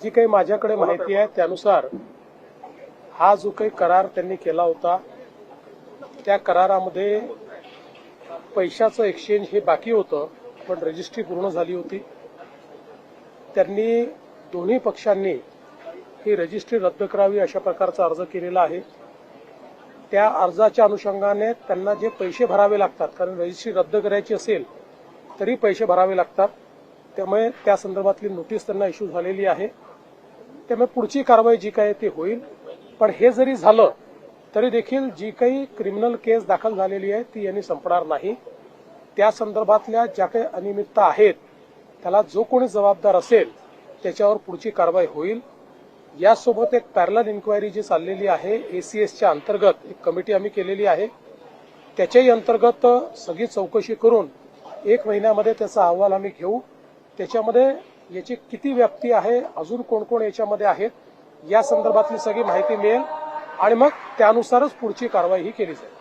जी काही माझ्याकडे माहिती आहे त्यानुसार हा जो काही करार त्यांनी केला होता त्या करारामध्ये पैशाचं एक्सचेंज हे बाकी होतं पण रजिस्ट्री पूर्ण झाली होती. त्यांनी दोन्ही पक्षांनी ही रजिस्ट्री रद्द करावी अशा प्रकारचा अर्ज केलेला आहे. त्या अर्जाच्या अनुषंगाने त्यांना जे पैसे भरावे लागतात कारण रजिस्ट्री रद्द करायची असेल तरी पैसे भरावे लागतात. त्यामुळे त्या संदर्भातली नोटीस त्यांना इश्यू झालेली आहे. त्यामुळे पुढची कारवाई जी काय आहे ती होईल. पण हे जरी झालं तरी देखील जी काही क्रिमिनल केस दाखल झालेली आहे ती यांनी संपणार नाही. त्या संदर्भातल्या ज्या काही अनियमितता आहेत त्याला जो कोणी जबाबदार असेल त्याच्यावर पुढची कारवाई होईल. यासोबत एक पॅरल इन्क्वायरी जी चाललेली आहे एसीएसच्या अंतर्गत एक कमिटी आम्ही केलेली आहे. त्याच्याही अंतर्गत सगळी चौकशी करून एक महिन्यामध्ये त्याचा अहवाल आम्ही घेऊ. त्याच्यामध्ये याची किती व्याप्ती आहे अजून कोण कोण याच्यामध्ये आहेत या संदर्भातली सगळी माहिती मिळेल. आणि मग त्यानुसारच पुढची कारवाई ही केली जाईल.